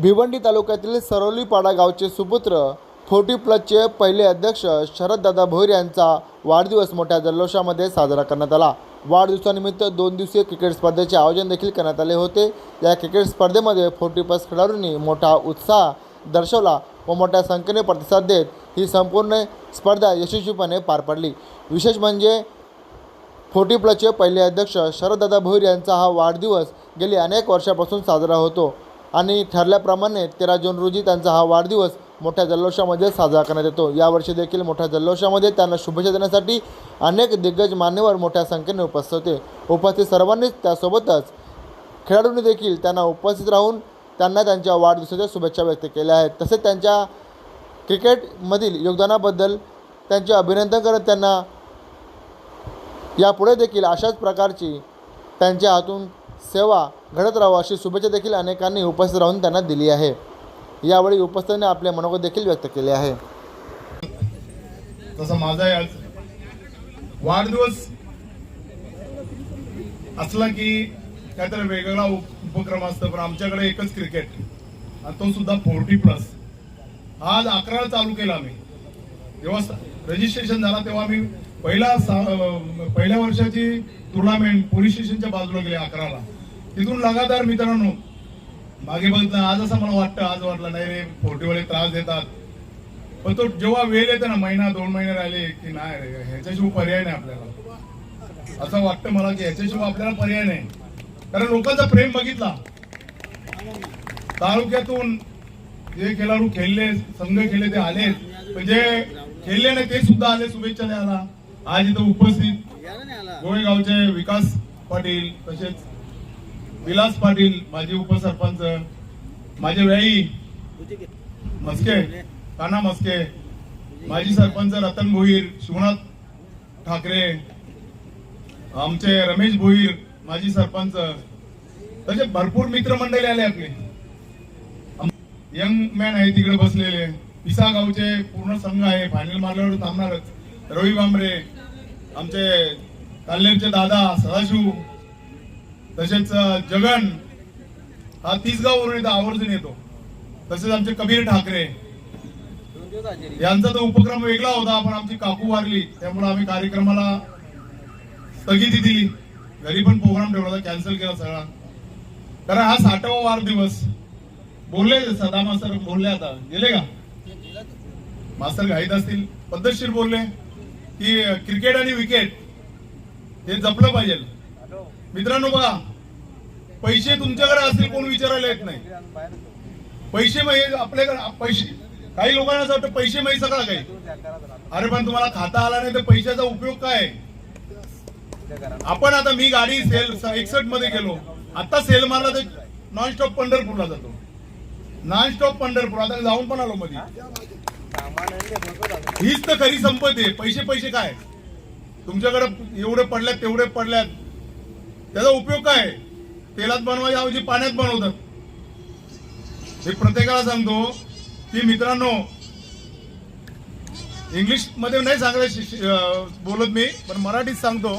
भिवंडी तालुक्यातील सरवलीपाडा गावचे सुपुत्र फोर्टी प्लसचे पहिले अध्यक्ष शरददादा भोईर यांचा वाढदिवस मोठ्या जल्लोषामध्ये साजरा करण्यात आला. वाढदिवसानिमित्त दोन दिवसीय क्रिकेट स्पर्धेचे आयोजन देखील करण्यात आले होते. या क्रिकेट स्पर्धेमध्ये फोर्टी प्लस खेळाडूंनी मोठा उत्साह दर्शवला व मोठ्या संख्येने प्रतिसाद देत ही संपूर्ण स्पर्धा यशस्वीपणे पार पडली. विशेष म्हणजे फोर्टी प्लसचे पहिले अध्यक्ष शरददादा भोईर यांचा हा वाढदिवस गेली अनेक वर्षापासून साजरा होतो. आणि ठरल्याप्रमाणे तेरा जून रोजी त्यांचा हा वाढदिवस मोठ्या जल्लोषामध्ये साजरा करण्यात येतो. यावर्षी देखील मोठ्या जल्लोषामध्ये त्यांना शुभेच्छा देण्यासाठी अनेक दिग्गज मान्यवर मोठ्या संख्येने उपस्थित होते. उपस्थित सर्वांनीच त्यासोबतच खेळाडूंनी देखील त्यांना उपस्थित राहून त्यांना त्यांच्या वाढदिवसाच्या शुभेच्छा व्यक्त केल्या आहेत. तसेच त्यांच्या क्रिकेटमधील योगदानाबद्दल त्यांचे अभिनंदन करत त्यांना यापुढे देखील अशाच प्रकारची त्यांच्या हातून सेवा घडत राहावं अशी शुभेच्छा देखील अनेकांनी उपस्थित राहून त्यांना दिली आहे. यावेळी उपस्थितांनी आपले मनोगत देखील व्यक्त केले आहे. तसं माझाही आज वाढदिवस असला की काहीतरी वेगळा उपक्रम असतो पण आमच्याकडे एकच क्रिकेट आणि तो सुद्धा फोर्टी प्लस. आज अकरा चालू केला आम्ही जेव्हा रजिस्ट्रेशन झाला तेव्हा आम्ही पहिला सा- पहिल्या वर्षाची टुर्नामेंट पोलीस स्टेशनच्या बाजूला गेली अकराला. तिथून लगातार मित्रांनो मागे बघितलं आज असं मला वाटतं आज वाटलं नाही रे फोटेवाले त्रास देतात. पण तो जेव्हा वेळ येते ना महिना दोन महिने राहिले की नाही रे ह्याच्याशिवाय पर्याय नाही आपल्याला. असं वाटतं मला की ह्याच्याशिवाय आपल्याला पर्याय नाही. कारण लोकांचा प्रेम बघितला. तालुक्यातून जे खेळाडू खेळले संघ खेळले ते आले पण जे खेळले नाही ते सुद्धा आले शुभेच्छा द्यायला. आज इथं उपस्थित गोळेगावचे विकास पाटील तसेच विलास पाटील माजी उपसरपंच माझे व्याई मस्के काना मस्के माजी सरपंच रतन भोईर शिवनाथ ठाकरे आमचे रमेश भोईर माजी सरपंच तसे भरपूर मित्रमंडळी आले आपले. यंग मॅन आहे तिकडे बसलेले. पिसा गावचे पूर्ण संघ आहे फायनल मारल्यावर थांबणारच. रवी बांबरे आमचे ताल्लेरचे दादा सदाशिव तसेच जगन हा तीसगाववरून इथं आवर्जून येतो. तसेच आमचे कबीर ठाकरे. यांचा तो उपक्रम वेगळा होता पण आमची काकू वारली त्यामुळे आम्ही कार्यक्रमाला स्थगिती दिली. घरी पण प्रोग्राम ठेवला होता कॅन्सल केला सगळा. कारण हा साठावा वाढदिवस. बोलले सदा मास्तर बोलले आता. गेले का? मास्तर घाईत असतील. पद्धतशीर बोलले. की क्रिकेट आणि विकेट हे जपलं पाहिजे. मित्रांनो बघा पैसे तुमच्याकडे असतील कोण विचारायला येत नाही. पैसे म्हणजे आपल्याकडे पैसे काही लोकांना असं वाटतं पैसे माहिती सगळं काही. अरे पण तुम्हाला खाता आला नाही तर पैशाचा उपयोग काय? आहे? आपण आता मी गाडी सेल एकसठमध्ये गेलो. आता सेल मारला तर नॉन स्टॉप पंढरपूरला जातो. नॉन स्टॉप पंढरपूर आता जाऊन पण आलो मध्ये हीच तर खरी संपत्ती आहे. पैसे पैसे काय? तुमच्याकडे एवढे पडल्यात तेवढे पडल्यात. त्याचा उपयोग काय? तेलात बनवायच्या ऐवजी पाण्यात बनवतात. हे प्रत्येकाला सांगतो की मित्रांनो इंग्लिशमध्ये नाही सांगायला बोलत मी पण मराठीत सांगतो.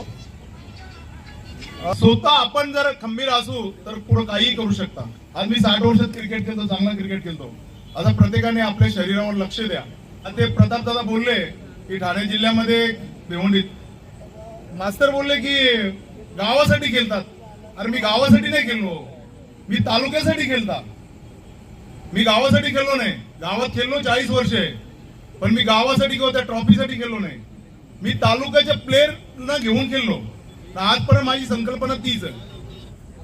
स्वतः आपण जर खंबीर असू तर पुढे काहीही करू शकता. आज मी साठ वर्षात क्रिकेट खेळतो चांगला क्रिकेट खेळतो. आता प्रत्येकाने आपल्या शरीरावर लक्ष द्या. आता ते प्रताप दादा बोलले की ठाणे जिल्ह्यामध्ये भिवंडीत. मास्तर बोलले की गावासाठी खेळतात. अरे मी गावासाठी नाही खेळलो. मी तालुक्यासाठी खेळता मी गावासाठी खेळलो नाही. गावात खेळलो चाळीस वर्षे पण मी गावासाठी किंवा त्या ट्रॉफीसाठी खेळलो नाही. मी तालुक्याच्या प्लेअरना घेऊन खेळलो. तर आजपर्यंत माझी संकल्पना तीच आहे.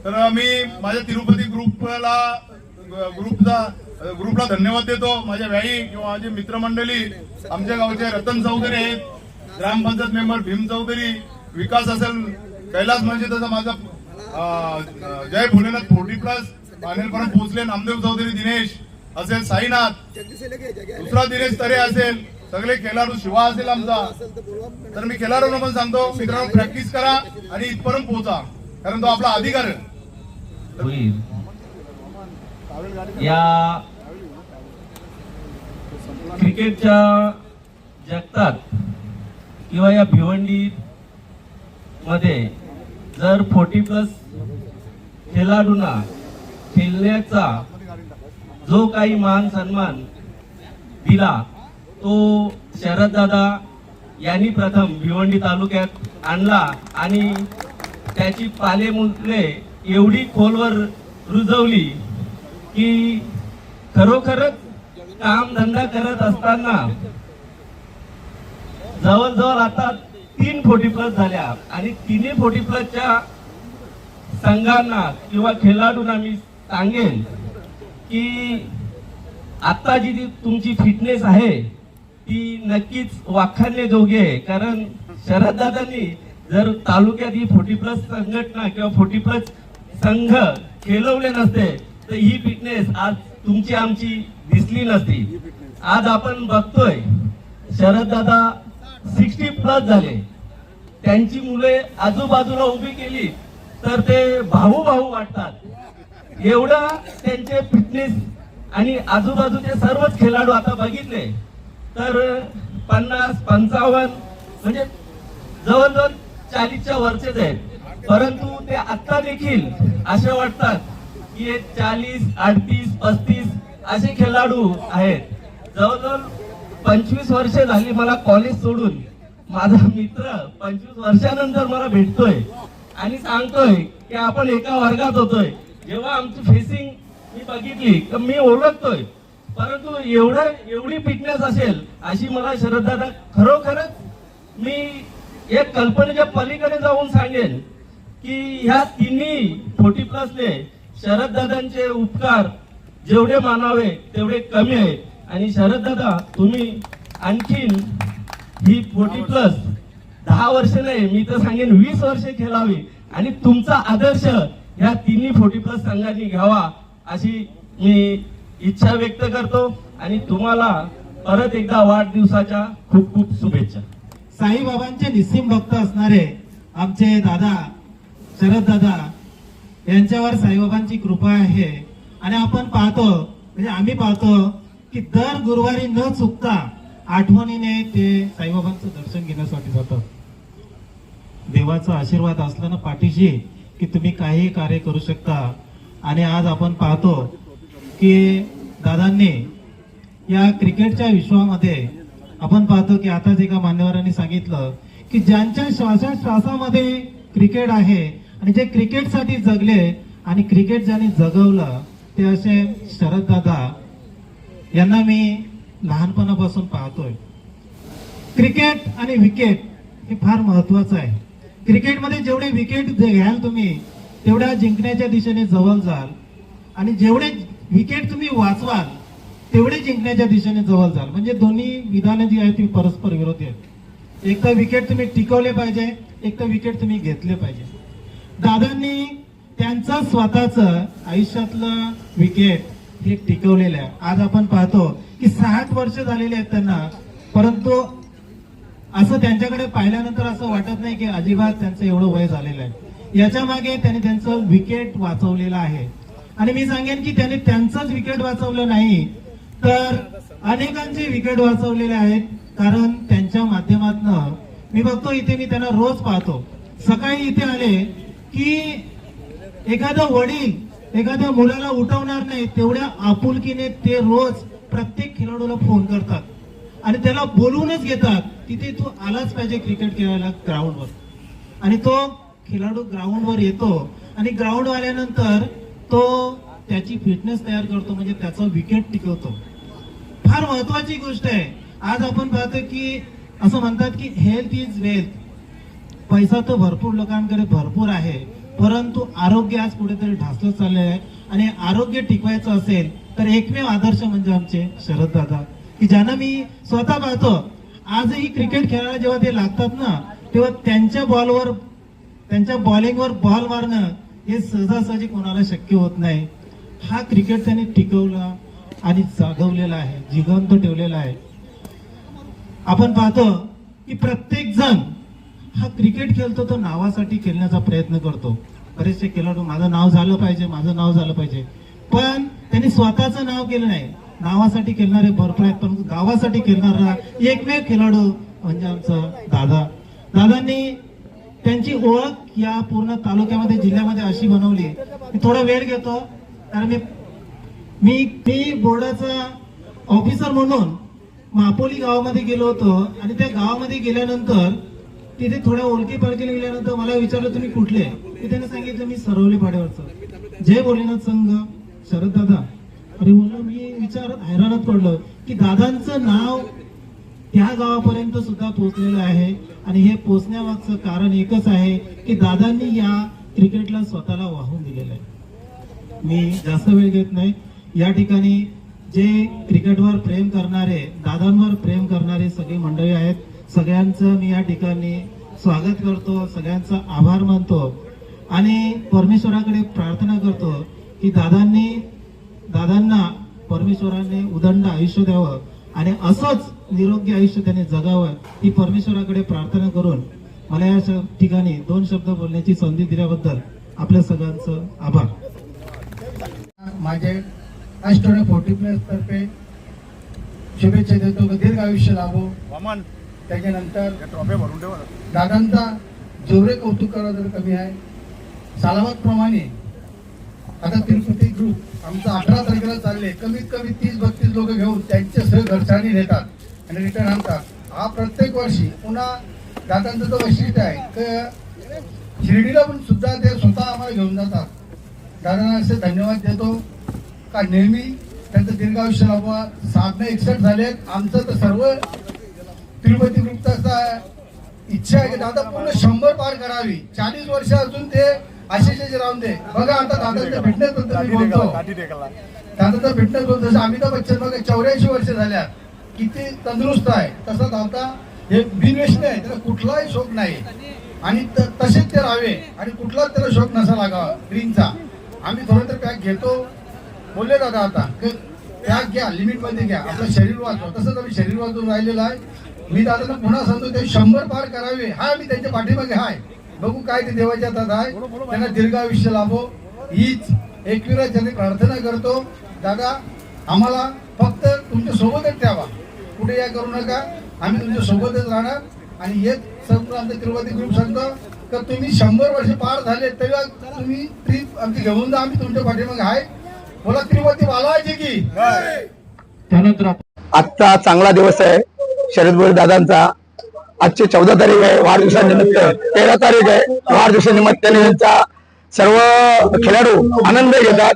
तर मी माझ्या तिरुपती ग्रुपला ग्रुपचा ग्रुपला धन्यवाद देतो. माझ्या व्याई किंवा माझे मित्रमंडळी आमच्या गावचे रतन चौधरी आहेत ग्रामपंचायत मेंबर भीम चौधरी विकास असेल कैलास म्हणजे तसा माझा जय भोलेनाथ फोर्टी प्लस पानेरपर्यंत पोहोचले नामदेव चौधरी दिनेश असेल साईनाथ दुसरा दिनेश तरे असेल सगळे खेळाडू शिवा असेल आमचा. तर मी खेळाडूंना पण सांगतो मित्रांनो प्रॅक्टिस करा आणि इथपर्यंत पोहोचा कारण तो आपला अधिकार आहे. या क्रिकेटच्या जगतात किंवा या भिवंडी मध्ये जर फोर्टी प्लस खेळाडूंना खेळण्याचा जो काही मान सन्मान दिला तो शरददादा यांनी प्रथम भिवंडी तालुक्यात आणला आणि त्याची पाले पालेमुले एवढी खोलवर रुजवली की खरोखरच काम धंदा करत असताना जवळजवळ आता तीन फोर्टी प्लस झाल्या. आणि तिन्ही फोर्टी प्लसच्या संघांना किंवा खेळाडूंना मी सांगेन की आता जी ती तुमची फिटनेस आहे ती नक्कीच वाखाणण्याजोगी आहे. कारण शरददादांनी जर तालुक्यात ही फोर्टी प्लस संघटना किंवा फोर्टी प्लस संघ खेळवले नसते तर ही फिटनेस आज तुमची आमची दिसली नसती. आज आपण बघतोय शरददादा सिक्स्टी प्लस झाले. त्यांची मुले आजूबाजूला उभी केली तर ते भाऊ भाऊ वाटतात. एवढा त्यांचे फिटनेस आणि आजूबाजूचे सर्वच खेळाडू आता बघितले. तर पन्नास पंचावन्न म्हणजे जवळजवळ चाळीसच्या वरचेच आहेत. परंतु ते आता देखील असे वाटतात की एक चाळीस अडतीस पस्तीस असे खेळाडू आहेत. जवळजवळ पंचवीस वर्षे झाली मला कॉलेज सोडून. माझा मित्र पंचवीस वर्षानंतर मला भेटतोय. आणि सांगतोय की आपण एका वर्गात होतोय. जेव्हा आमची फेसिंग मी बघितली तर मी ओळखतोय. परंतु एवढं एवढी फिटनेस असेल अशी मला शरददादा खरोखरच मी एक कल्पनेच्या पलीकडे जाऊन सांगेन की ह्या तिन्ही फोर्टी प्लसने शरददादांचे उपकार जेवढे मानावे तेवढे कमी आहेत. आणि शरददादा तुम्ही आणखीन ही फोर्टी प्लस दहा वर्ष नाही मी तर सांगेन वीस वर्ष खेळावी. आणि तुमचा आदर्श या तिन्ही फोर्टी प्लस संघांनी घ्यावा अशी मी इच्छा व्यक्त करतो. आणि तुम्हाला परत एकदा वाढदिवसाच्या खूप खूप शुभेच्छा. साईबाबांचे निस्सिम भक्त असणारे आमचे दादा शरद दादा यांच्यावर साईबाबांची कृपा आहे. आणि आपण पाहतो म्हणजे आम्ही पाहतो की दर गुरुवारी न चुकता आठवणीने ते साईबाबांचं दर्शन घेण्यासाठी जातात. देवाचा आशीर्वाद असला ना पाठीशी की तुम्ही काही कार्य करू शकता. आणि आज आपण पाहतो की दादांनी या क्रिकेटच्या विश्वामध्ये आपण पाहतो की आताच एका मान्यवरांनी सांगितलं की ज्यांच्या श्वासाश्वासामध्ये क्रिकेट आहे आणि जे क्रिकेटसाठी जगले आणि क्रिकेट ज्यांनी जगवलं ते असे शरद दादा यांना मी लहानपणापासून पाहतोय. क्रिकेट आणि विकेट हे फार महत्वाचं आहे. क्रिकेटमध्ये जेवढे विकेट घ्याल तुम्ही तेवढ्या जिंकण्याच्या दिशेने जवळ जाल. आणि जेवढे विकेट तुम्ही वाचवाल तेवढे जिंकण्याच्या दिशेने जवळ जाल. म्हणजे दोन्ही विधानं जी आहेत ती परस्पर विरोधी आहेत. एक तर विकेट तुम्ही टिकवले पाहिजे एक तर विकेट तुम्ही घेतले पाहिजे. दादांनी त्यांचं स्वतःच आयुष्यातलं विकेट हे टिकवलेलं आहे. आज आपण पाहतो की साठ वर्ष झालेले आहेत त्यांना परंतु असं त्यांच्याकडे पाहिल्यानंतर असं वाटत नाही की अजिबात त्यांचं एवढं वय झालेलं आहे. याच्या मागे त्यांनी त्यांचं विकेट वाचवलेलं आहे. आणि मी सांगेन की त्यांनी त्यांचंच विकेट वाचवलं नाही तर अनेकांचे विकेट वाचवलेले आहेत कारण त्यांच्या माध्यमातनं मी बघतो इथे मी त्यांना रोज पाहतो. सकाळी इथे आले की एखादा वडील एखाद्या मुलाला उठवणार नाही तेवढ्या आपुलकीने ते रोज प्रत्येक खेळाडूला फोन करतात. आणि त्याला बोलवूनच घेतात तिथे तू आलाच पाहिजे क्रिकेट खेळायला ग्राउंडवर आणि तो खेळाडू ग्राउंडवर येतो आणि ग्राउंड आल्यानंतर तो त्याची फिटनेस तयार करतो म्हणजे त्याचं विकेट टिकवतो. फार महत्वाची गोष्ट आहे. आज आपण पाहतो की असं म्हणतात की हेल्थ इज वेल्थ पैसा तर भरपूर लोकांकडे भरपूर आहे परंतु आरोग्य आज कुठेतरी ढासळत चालले आहे. आणि आरोग्य टिकवायचं असेल तर एकमेव आदर्श म्हणजे आमचे शरद दादा. की ज्यांना मी स्वतः पाहतो आजही क्रिकेट खेळायला जेव्हा ते लागतात ना तेव्हा त्यांच्या बॉलवर त्यांच्या बॉलिंगवर बॉल मारणं हे सहजासहजी कोणाला शक्य होत नाही. हा क्रिकेट त्यांनी टिकवला आणि जागवलेला आहे जिवंत ठेवलेला आहे. आपण पाहतो की प्रत्येक जण हा क्रिकेट खेळतो तो नावासाठी खेळण्याचा प्रयत्न करतो. बरेचसे खेळाडू माझं नाव झालं पाहिजे माझं नाव झालं पाहिजे. पण त्यांनी स्वतःचं नाव केलं नाही. नावासाठी खेळणारे भरपूर आहेत परंतु गावासाठी खेळणारा एकमेव खेळाडू म्हणजे आमचा दादा. दादांनी त्यांची ओळख या पूर्ण तालुक्यामध्ये जिल्ह्यामध्ये अशी बनवली. मी थोडा वेळ घेतो कारण मी मी मी बोर्डाचा ऑफिसर म्हणून मापोली गावामध्ये गेलो होतो. आणि त्या गावामध्ये गेल्यानंतर तिथे थोड्या ओळखी पाळखी गेल्यानंतर मला विचारलं तुम्ही कुठले? मी त्यांना सांगितलं मी सरवले पाड्यावरचं जय भोलेनाथ संघ शरद दादा. अरे म्हणलं मी विचार हैराणात पडलं की दादांचं नाव त्या गावापर्यंत सुद्धा पोहोचलेलं आहे आणि हे पोहोचण्यामागचं कारण एकच आहे की दादांनी या क्रिकेटला स्वतःला वाहून दिलेलं आहे. मी जास्त वेळ घेत नाही. या ठिकाणी जे क्रिकेटवर प्रेम करणारे दादांवर प्रेम करणारे सगळी मंडळी आहेत सगळ्यांचं मी या ठिकाणी स्वागत करतो सगळ्यांचा आभार मानतो आणि परमेश्वराकडे प्रार्थना करतो की दादांनी दादांना परमेश्वराने उदंड आयुष्य द्यावं आणि असंच निरोगी आयुष्य त्याने जगावं ही परमेश्वराकडे प्रार्थना करून मला या ठिकाणी दोन शब्द बोलण्याची संधी दिल्याबद्दल आपल्या सगळ्यांचं आभार. माझे अष्टोने फोर्टी प्लस तर्फे शुभेच्छा देतो. दीर्घ आयुष्य लाभो. त्याच्यानंतर दादांचा जेवढे कौतुक करावं तर कमी आहे. सालावत प्रमाणे आता तिरुपती ग्रुप आमचं अठरा तारखेला चालले. कमीत कमी तीस बत्तीस लोक घेऊन त्यांचे सह घरच्यांनी नेतात आणि रिटर्न आणतात. हा प्रत्येक वर्षी पुन्हा दादांचं तर वैशिष्ट्य आहे. की शिर्डीला पण सुद्धा ते स्वतः आम्हाला घेऊन जातात. दादांना असे धन्यवाद देतो. का नेहमी त्यांचं दीर्घ आयुष्य लाभवा. साधनं एकसठ झालेत. आमचं तर सर्व तिरुपती असा इच्छा आहे की दादा पूर्ण शंभर पार करावी. चाळीस वर्ष अजून ते असेच राहून दे बघा आता दादाच्या फिटनेस टेकला दादाचा फिटनेस बोलतो. जसं अमिताभ बच्चन बघा चौऱ्याऐंशी वर्ष झाल्यात किती तंदुरुस्त आहे. तसं दादा हे बिनवेशने आहे. त्याला कुठलाही शोक नाही. आणि तसेच ते राहावे. आणि कुठलाच त्याला शोक नसा लागावा. ड्रिंकचा आम्ही थोडं तर पॅक घेतो. बोलले दादा आता. पॅक घ्या. लिमिटमध्ये घ्या. आपलं शरीर वाचवा. तसंच आम्ही शरीर वाचून राहिलेलं आहे. मी दादांना पुन्हा सांगतो ते शंभर पार करावे. हा मी त्यांच्या पाठीमागे हाय. बघू काय ते देवाच्या हातात आहे त्यांना दीर्घ आयुष्य लाभो. हीच एकविरा त्यांनी प्रार्थना करतो. दादा आम्हाला फक्त तुमच्या सोबतच ठेवा. कुठे या करू नका. आम्ही तुमच्या सोबतच राहणार. आणि हेच सर्व आमचं तिरुपती ग्रुप सांगतो तर तुम्ही शंभर वर्ष पार झाले तेव्हा तुम्ही ट्रीप आमची घेऊन जा. आम्ही तुमच्या पाठीमागे आहे बोला तिरुपती बालाजी की? त्यानंतर आजचा चांगला दिवस आहे. शरद भोर दादांचा आजची चौदा तारीख आहे वाढदिवसानिमित्त तेरा तारीख आहे. वाढदिवसानिमित्ताने त्यांचा सर्व खेळाडू आनंद घेतात.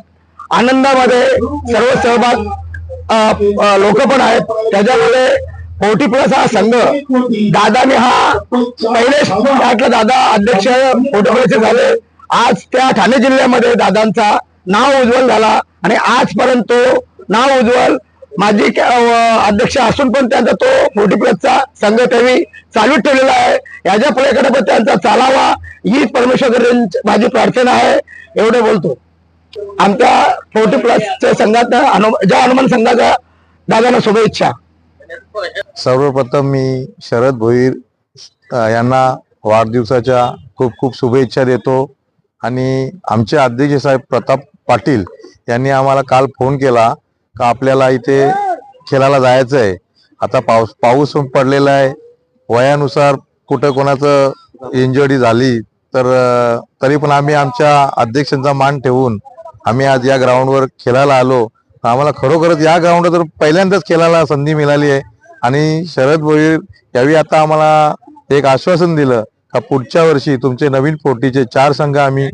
आनंदामध्ये सर्व सहभाग लोक पण आहेत. त्याच्यामध्ये फोर्टी प्लस हा संघ दादाने हा पहिले म्हटलं दादा अध्यक्ष फोर्टी प्लसचे झाले. आज त्या ठाणे जिल्ह्यामध्ये दादांचा नाव उज्ज्वल झाला आणि आजपर्यंत नाव उज्ज्वल माझी अध्यक्ष असून पण त्यांचा तो फोर्टी प्लसचा संघ त्यांनी चालूच ठेवलेला आहे. याच्या पलीकडे पण त्यांचा चालावा ही परमेश्वर माझी प्रार्थना आहे एवढे बोलतो. आमच्या फोर्टी प्लसच्या संघात ज्या हनुमान संघाच्या दादांना शुभेच्छा. सर्वप्रथम मी शरद भोईर यांना वाढदिवसाच्या खूप खूप शुभेच्छा देतो. आणि आमचे अध्यक्ष साहेब प्रताप पाटील यांनी आम्हाला काल फोन केला. का आपल्याला इथे खेळायला जायचं आहे आता पाऊस पाऊस पडलेला आहे. वयानुसार कुठं कोणाचं इंजरी झाली तर तरी पण आम्ही आमच्या अध्यक्षांचा मान ठेवून आम्ही आज या ग्राउंडवर खेळायला आलो. आम्हाला खरोखरच या ग्राउंडवर तर पहिल्यांदाच खेळायला संधी मिळाली आहे. आणि शरद भोईर यावेळी आता आम्हाला एक आश्वासन दिलं का पुढच्या वर्षी तुमचे नवीन पोटीचे चार संघ आम्ही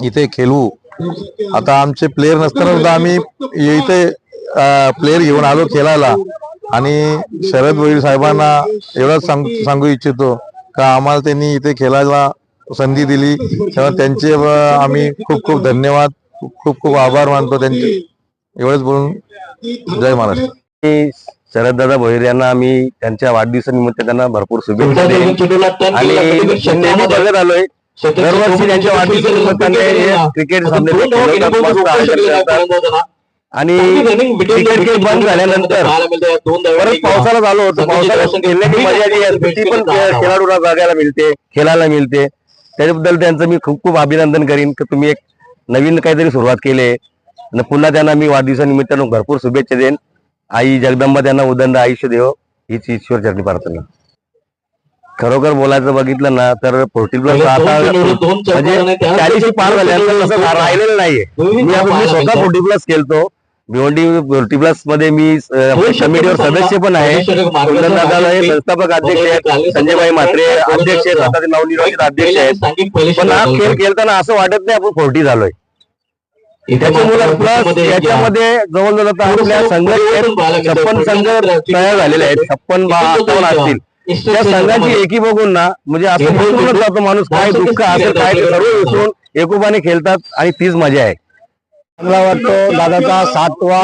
इथे खेळवू आता आमचे प्लेयर नसताना सुद्धा आम्ही इथे प्लेयर घेऊन आलो खेळायला. आणि शरद भोईर साहेबांना एवढंच सांग सांगू इच्छितो का आम्हाला त्यांनी इथे खेळायला संधी दिली. तेव्हा त्यांचे आम्ही खूप खूप धन्यवाद. खूप खूप आभार मानतो त्यांचे. एवढंच बोलून जय महाराष्ट्र. शरददादा भोईर यांना आम्ही त्यांच्या वाढदिवसानिमित्त त्यांना भरपूर शुभेच्छा आणि बघत आलोय. दरवर्षी त्यांच्या वाढदिवसानिमित्ताने क्रिकेट सामने आणि क्रिकेट खेळ बंद झाल्यानंतर परत पावसाळा चालू होतो. पावसाळ्यात खेळण्याची मजा जी असते ती पण खेळ- खेळाडूंना बघायला मिळते खेळायला मिळते. त्याच्याबद्दल त्यांचं मी खूप खूप अभिनंदन करीन की तुम्ही एक नवीन काहीतरी सुरुवात केली. आहे आणि पुन्हा त्यांना मी वाढदिवसानिमित्तानं भरपूर शुभेच्छा देईन. आई जगदंबा त्यांना उदंड आयुष्य देव. हीच ईश्वर चरणी प्रार्थना. खरोखर बोलायचं बघितलं ना तर फोर्टी प्लस आता म्हणजे चाळीस पार झाल्यानंतर राहिलेलं नाहीये. मी स्वतः फोर्टी प्लस खेळतो. भिवंडी फोर्टी प्लसमध्ये मी अं, कमिटीवर सदस्य पण आहे. हे संस्थापक अध्यक्ष आहेत संजयभाई म्हात्रे अध्यक्ष आहेत नवनिर्वाचित अध्यक्ष आहेत. पण हा खेळ खेळताना असं वाटत नाही आपण फोर्टी झालोय. त्याच्यामुळे प्लस याच्यामध्ये जवळजवळ आता आपल्या संघ छप्पन संघ तयार झालेले आहेत. छप्पन अठ्ठावन्न असतील? त्या संघाची एकी बघून ना म्हणजे असं जातो माणूस. काय दुःख असेल काय सर्व विसरून एकोपाने खेळतात आणि तीच मजा आहे. मला वाटतं. दादाचा सातवा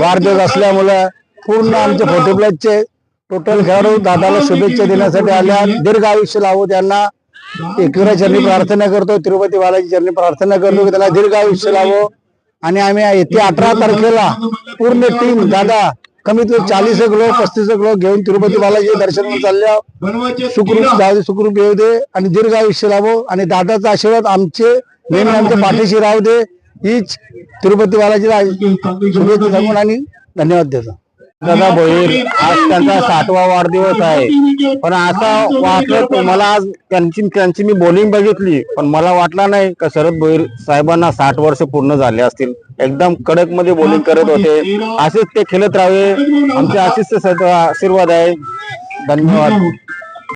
वाढदिवस असल्यामुळं पूर्ण आमचे फोटोप्लेटचे टोटल खेळाडू दादाला शुभेच्छा देण्यासाठी आल्या. दीर्घ आयुष्य लावू त्यांना. एकविरा चरणी प्रार्थना करतो तिरुपती बालाजी चरणी प्रार्थना करतो की त्याला दीर्घ आयुष्य लावो. आणि आम्ही येते अठरा तारखेला पूर्ण टीम दादा कमीत कमी चाळीस एक लोक पस्तीस एक लोक घेऊन तिरुपती बालाजी दर्शन चालल्या. सुखरूप दादा सुखरूप येऊ दे आणि दीर्घ आयुष्य लावो. आणि दादाचा आशीर्वाद आमचे नेहमी आमच्या पाठीशी राहू दे. हीच तिरुपती बालाजीला शुभेच्छा सांगून आणि धन्यवाद देतो. दादा भोईर आज त्यांचा सातवा वाढदिवस आहे. पण आता वाटलं मला आज त्यांची त्यांची मी बॉलिंग बघितली पण मला वाटला नाही का शरद भोईर साहेबांना साठ वर्ष पूर्ण झाले असतील. एकदम कडकमध्ये बॉलिंग करत होते. असेच ते खेळत राहावे. आमचे अशीच आशीर्वाद आहे. धन्यवाद.